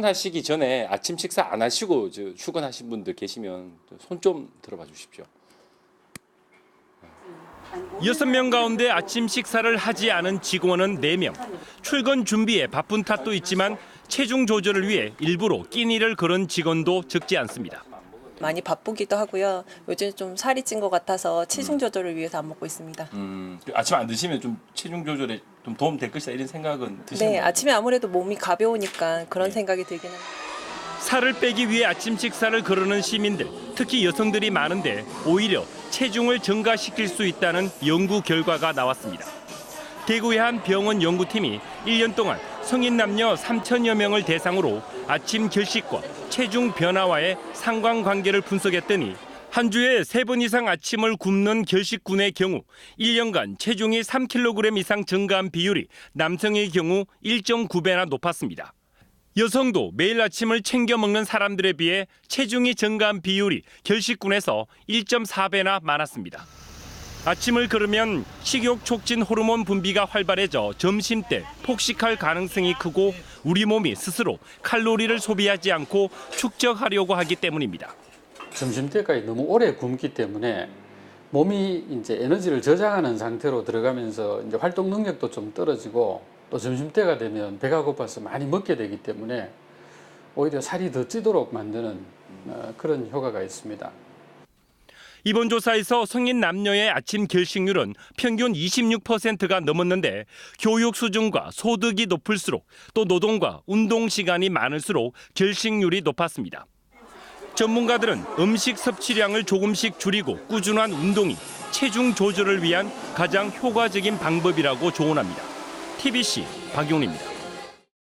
출근하시기 전에 아침 식사 안 하시고 저 출근하신 분들 계시면 손 좀 들어봐 주십시오. 여섯 명 가운데 아침 식사를 하지 않은 직원은 네 명 출근 준비에 바쁜 탓도 있지만 체중 조절을 위해 일부러 끼니를 걸은 직원도 적지 않습니다. 많이 바쁘기도 하고요. 요즘 좀 살이 찐 것 같아서 체중 조절을 위해서 안 먹고 있습니다. 음, 아침 안 드시면 좀 체중 조절에 좀 도움 될 것이다 이런 생각은 드시는 네, 거예요? 아침에 아무래도 몸이 가벼우니까 그런 네. 생각이 들긴 합니다. 살을 빼기 위해 아침 식사를 거르는 시민들, 특히 여성들이 많은데 오히려 체중을 증가시킬 수 있다는 연구 결과가 나왔습니다. 대구의 한 병원 연구팀이 1년 동안 성인 남녀 3천여 명을 대상으로 아침 결식과 체중 변화와의 상관관계를 분석했더니 한 주에 세 번 이상 아침을 굶는 결식군의 경우 1년간 체중이 3kg 이상 증가한 비율이 남성의 경우 1.9배나 높았습니다. 여성도 매일 아침을 챙겨 먹는 사람들에 비해 체중이 증가한 비율이 결식군에서 1.4배나 많았습니다. 아침을 걸으면 식욕 촉진 호르몬 분비가 활발해져 점심 때 폭식할 가능성이 크고 우리 몸이 스스로 칼로리를 소비하지 않고 축적하려고 하기 때문입니다. 점심 때까지 너무 오래 굶기 때문에 몸이 이제 에너지를 저장하는 상태로 들어가면서 이제 활동 능력도 좀 떨어지고 또 점심 때가 되면 배가 고파서 많이 먹게 되기 때문에 오히려 살이 더 찌도록 만드는 어, 그런 효과가 있습니다. 이번 조사에서 성인 남녀의 아침 결식률은 평균 26%가 넘었는데 교육 수준과 소득이 높을수록 또 노동과 운동 시간이 많을수록 결식률이 높았습니다. 전문가들은 음식 섭취량을 조금씩 줄이고 꾸준한 운동이 체중 조절을 위한 가장 효과적인 방법이라고 조언합니다. TBC 박용입니다.